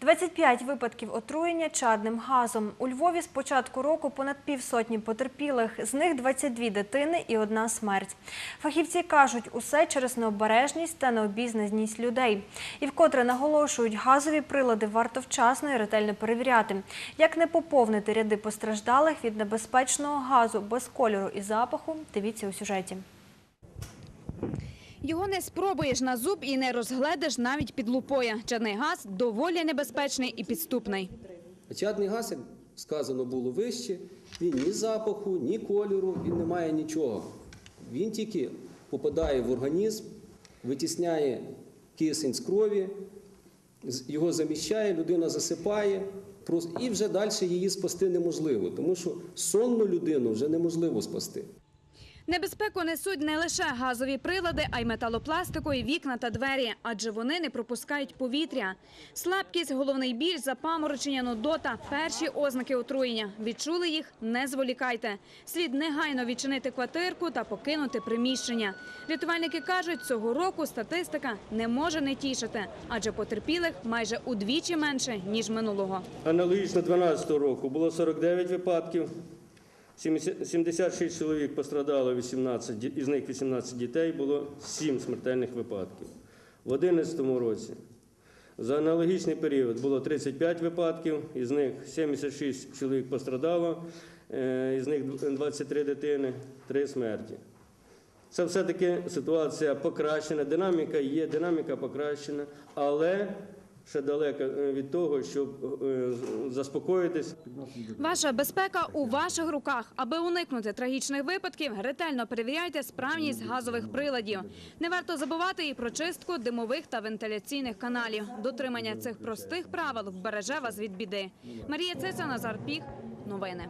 25 випадків отруєння чадним газом. У Львові з початку року понад півсотні потерпілих, з них 22 дитини і одна смерть. Фахівці кажуть, усе через необережність та необізнаність людей. І вкотре наголошують, газові прилади варто вчасно і ретельно перевіряти. Як не поповнити ряди постраждалих від небезпечного газу без кольору і запаху, дивіться у сюжеті. Його не спробуєш на зуб і не розгледиш навіть під лупою. Чадний газ доволі небезпечний і підступний. Чадний газ, як сказано було вище, він ні запаху, ні кольору, він не має нічого. Він тільки попадає в організм, витісняє кисень з крові, його заміщає, людина засипає, і вже далі її спасти неможливо, тому що сонну людину вже неможливо спасти. Небезпеку несуть не лише газові прилади, а й металопластикові вікна та двері, адже вони не пропускають повітря. Слабкість, головний біль, запаморочення, нудота – перші ознаки отруєння. Відчули їх – не зволікайте. Слід негайно відчинити квартирку та покинути приміщення. Рятувальники кажуть, цього року статистика не може не тішити, адже потерпілих майже удвічі менше, ніж минулого. Аналогічно 2012 року було 49 випадків, 70 76 чоловік пострадало, 18, із них 18 дітей, було 7 смертельних випадків. В 2011 році за аналогічний період було 35 випадків, із них 76 чоловік пострадало, е, із них 23 дитини, 3 смерті. Це все-таки ситуація покращена, динаміка є, динаміка покращена, але ще далеко е, від того, щоб е, заспокоїтись. Ваша безпека у ваших руках. Аби уникнути трагічних випадків, ретельно перевіряйте справність газових приладів. Не варто забувати і про чистку димових та вентиляційних каналів. Дотримання цих простих правил вбереже вас від біди. Марія Цеса, Назар Піх. Новини.